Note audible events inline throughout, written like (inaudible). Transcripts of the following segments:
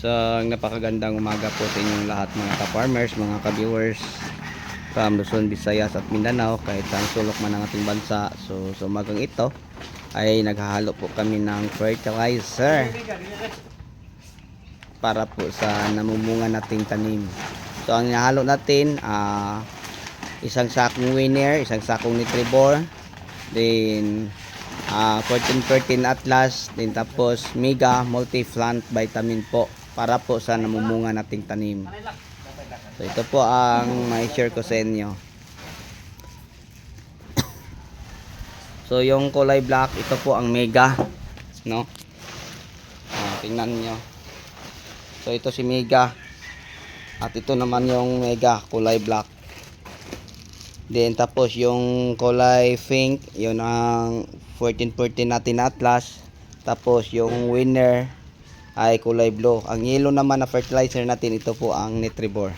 Isang napakagandang umaga po sa inyong lahat mga ka-farmers, mga ka-viewers from Luzon, Visayas at Mindanao kahit saan sulok man ang ating bansa. So sa umagang ito ay naghahalo po kami ng fertilizer para po sa namumunga nating tanim. So ang nahalo natin ah isang sakong winner, isang sakong Nitribor, then ah 1413 Atlas, then tapos Mega Multi-Plant Vitamin po para po sa namumunga nating tanim. So ito po ang may share ko sa inyo. (coughs) So yung kulay black, ito po ang Mega, no? Ah, tingnan nyo. So ito si Mega. At ito naman yung Mega kulay black. Then tapos yung kulay pink, yun ang 1414 natin na Atlas. Tapos yung winner ay kulay blue. Ang yellow naman na fertilizer natin, ito po ang Nitribor.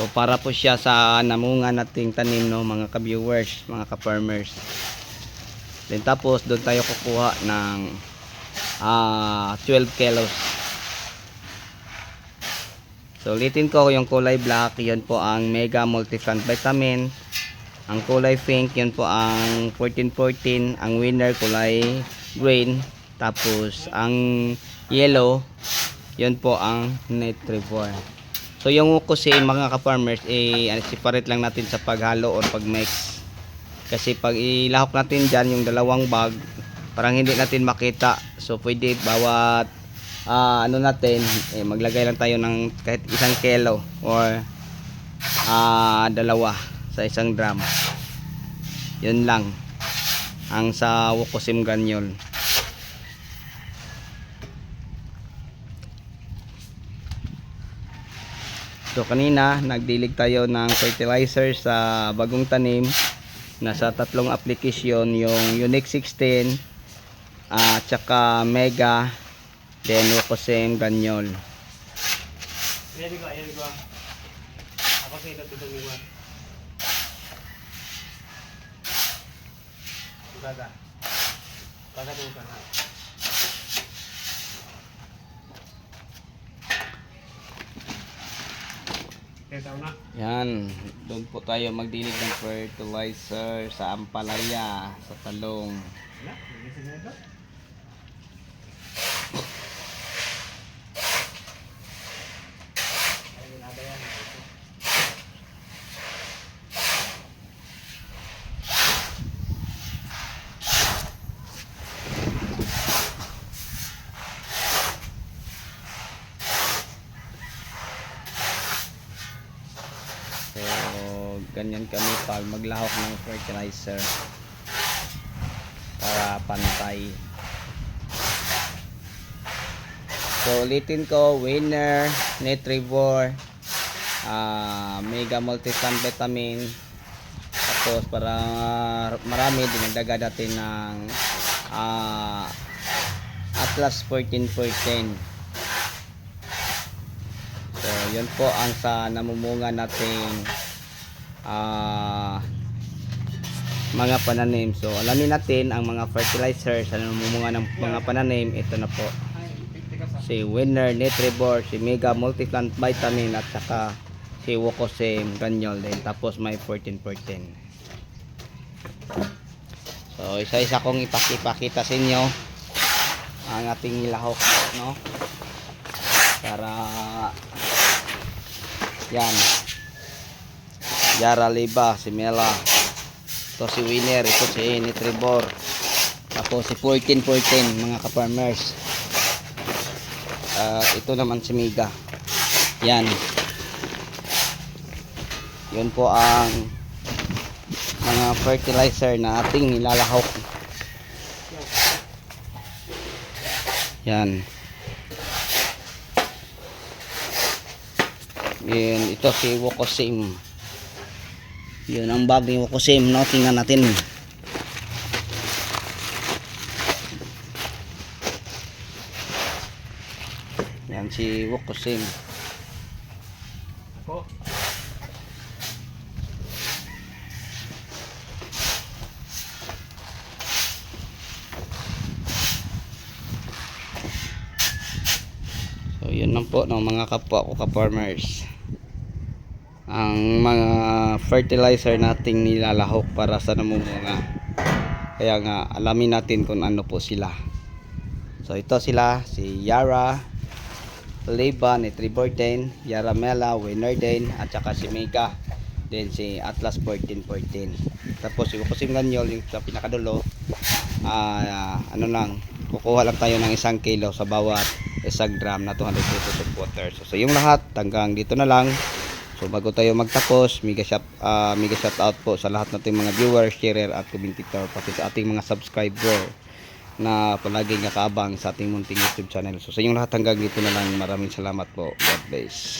So para po siya sa namunga nating tanim no mga ka-viewers, mga ka-farmers. Then tapos doon tayo kukuha ng ah 12 kilos. So ulitin ko yung kulay black, yun po ang Mega Multi-Plant Vitamin. Ang kulay pink, yun po ang 1414. Ang winner kulay green. Tapos ang yellow, yun po ang Nitrivore. So yung kasi mga ka-farmers, eh, ano, separate lang natin sa paghalo or pag-mix. Kasi pag ilahok natin dyan yung dalawang bag, parang hindi natin makita. So pwede bawat ah, ano natin, eh, maglagay lang tayo ng kahit isang kilo or ah, dalawa sa isang drum. Yun lang ang sa Wokosim Ganyol. So kanina nagdilig tayo ng fertilizer sa bagong tanim nasa tatlong application yung Unique 16 at saka Mega then Wokosim Ganyol. Ayan ko, ayan ko. Ako sa ito tutong iwan. Baga. Baga. Kaya tahu na. Yan, doon po tayo magdilig ng fertilizer sa Ampalaya, sa Talong. Wala, hindi sila ito. Ay, wala ba yan? So, ganyan kami pag maglahok ng fertilizer para pantay. So, ulitin ko, winner, Nitrivore, ah Mega Multisan Vitamin, tapos para marami, dinagdaga natin ng ah Atlas 1414. Yun po ang sa namumunga nating ah mga pananim. So, alamin natin ang mga fertilizer sa namumunga ng mga pananim. Ito na po. Si Winner Nitribor, si Mega Multiplant Vitamin at saka si Wokosim Granule din. Tapos may 1414. So, isa-isa kong ipakipakita sa inyo ang ating nilahok, no? Para yan. Yara Liba, si Mela. Ito si Winner, ito si Nitribor. Tapos si 1414 mga ka-farmers. At ito naman si Miga. Yan. Yun po ang mga fertilizer na ating nilalahok. Yan. and ito si Wokosim yun ang bag ni Wokosim no? tingnan natin. Yan si Wokosim ako So, yun lang po ng mga kapwa ko ka-farmers. Ang mga fertilizer nating nilalahok para sa namumunga. Kaya nga alamin natin kung ano po sila. So ito sila si Yara, Leba, Nitriborten, Yara Mela, Winnerden, at saka si Mega. Then si Atlas 1414. Tapos yung Kusim Ganyol, yung sa pinakadulo, ah ano lang, kukuha lang tayo ng isang kilo sa bawat isang drum na 200 liters of water. So, so yung lahat hanggang dito na lang. So bago tayo magtapos, mega shout ah, mega shout out po sa lahat nating mga viewers, sharer at commentator pati sa ating mga subscriber na palaging nakaabang sa ating munting YouTube channel. So sa inyong lahat hanggang dito na lang. Maraming salamat po. God bless.